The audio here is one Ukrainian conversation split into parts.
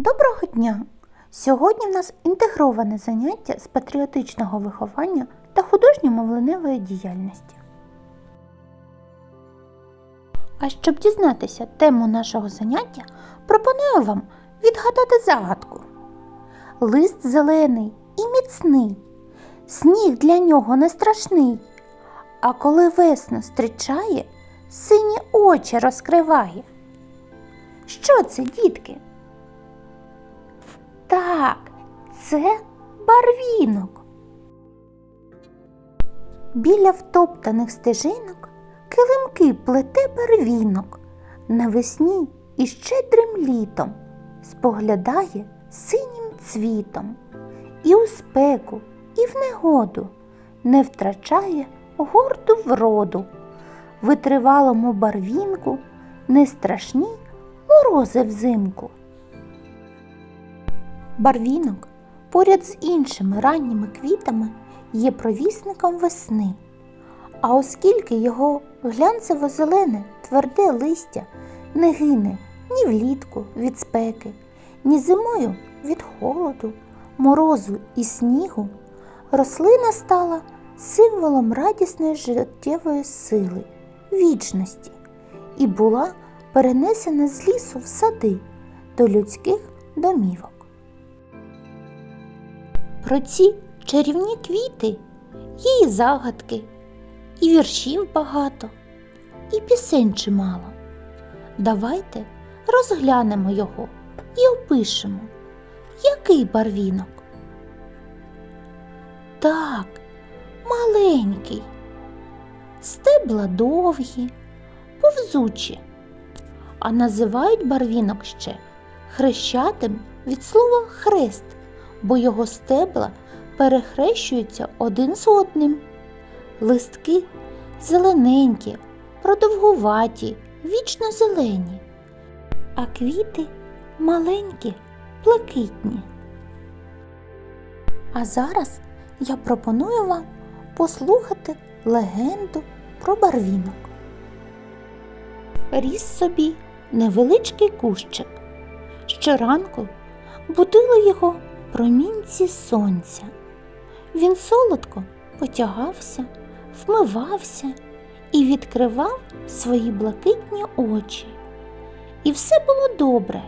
Доброго дня! Сьогодні в нас інтегроване заняття з патріотичного виховання та художньо-мовленевої діяльності. А щоб дізнатися тему нашого заняття, пропоную вам відгадати загадку. Лист зелений і міцний, сніг для нього не страшний, а коли весну зустрічає, сині очі розкриває. Що це, дітки? Так, це барвінок. Біля втоптаних стежинок килимки плете барвінок. Навесні і щедрим літом споглядає синім цвітом. І у спеку, і в негоду не втрачає горду вроду. Витривалому барвінку не страшні морози взимку. Барвінок поряд з іншими ранніми квітами є провісником весни. А оскільки його глянцево-зелене тверде листя не гине ні влітку від спеки, ні зимою від холоду, морозу і снігу, рослина стала символом радісної життєвої сили, вічності і була перенесена з лісу в сади до людських домівок. Про ці чарівні квіти є і загадки, і віршів багато, і пісень чимало. Давайте розглянемо його і опишемо, який барвінок. Так, маленький, стебла довгі, повзучі, а називають барвінок ще хрещатим від слова хрест бо його стебла перехрещуються один з одним. Листки зелененькі, продовгуваті, вічно зелені, а квіти маленькі, блакитні. А зараз я пропоную вам послухати легенду про барвінок. Ріс собі невеличкий кущик. Щоранку будили його промінці сонця. Він солодко потягався, вмивався і відкривав свої блакитні очі. І все було добре,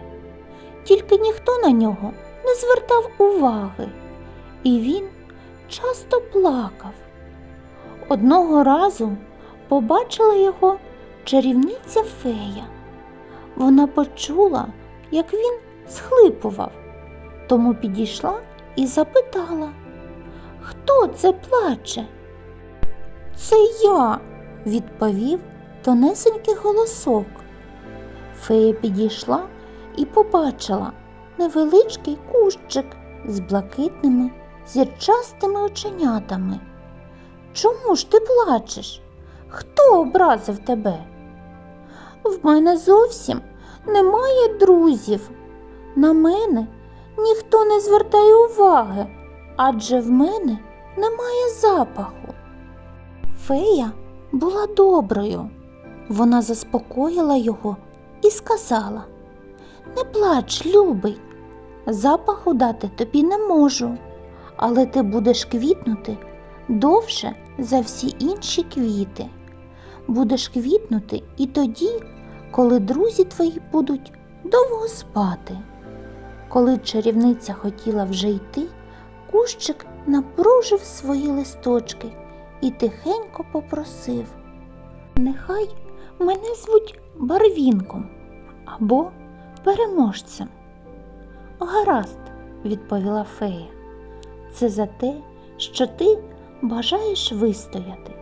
тільки ніхто на нього не звертав уваги, і він часто плакав. Одного разу побачила його чарівниця фея. Вона почула, як він схлипував тому підійшла і запитала, хто це плаче? Це я, відповів тонесенький голосок. Фея підійшла і побачила невеличкий кущик з блакитними зірчастими оченятами. Чому ж ти плачеш? Хто образив тебе? В мене зовсім немає друзів. На мене ніхто не звертає уваги, адже в мене немає запаху. Фея була доброю. Вона заспокоїла його і сказала Не плач, любий, запаху дати тобі не можу, але ти будеш квітнути довше за всі інші квіти. Будеш квітнути і тоді, коли друзі твої будуть довго спати. Коли чарівниця хотіла вже йти, кущик напружив свої листочки і тихенько попросив Нехай мене звуть барвінком або переможцем. Гаразд, відповіла фея, це за те, що ти бажаєш вистояти.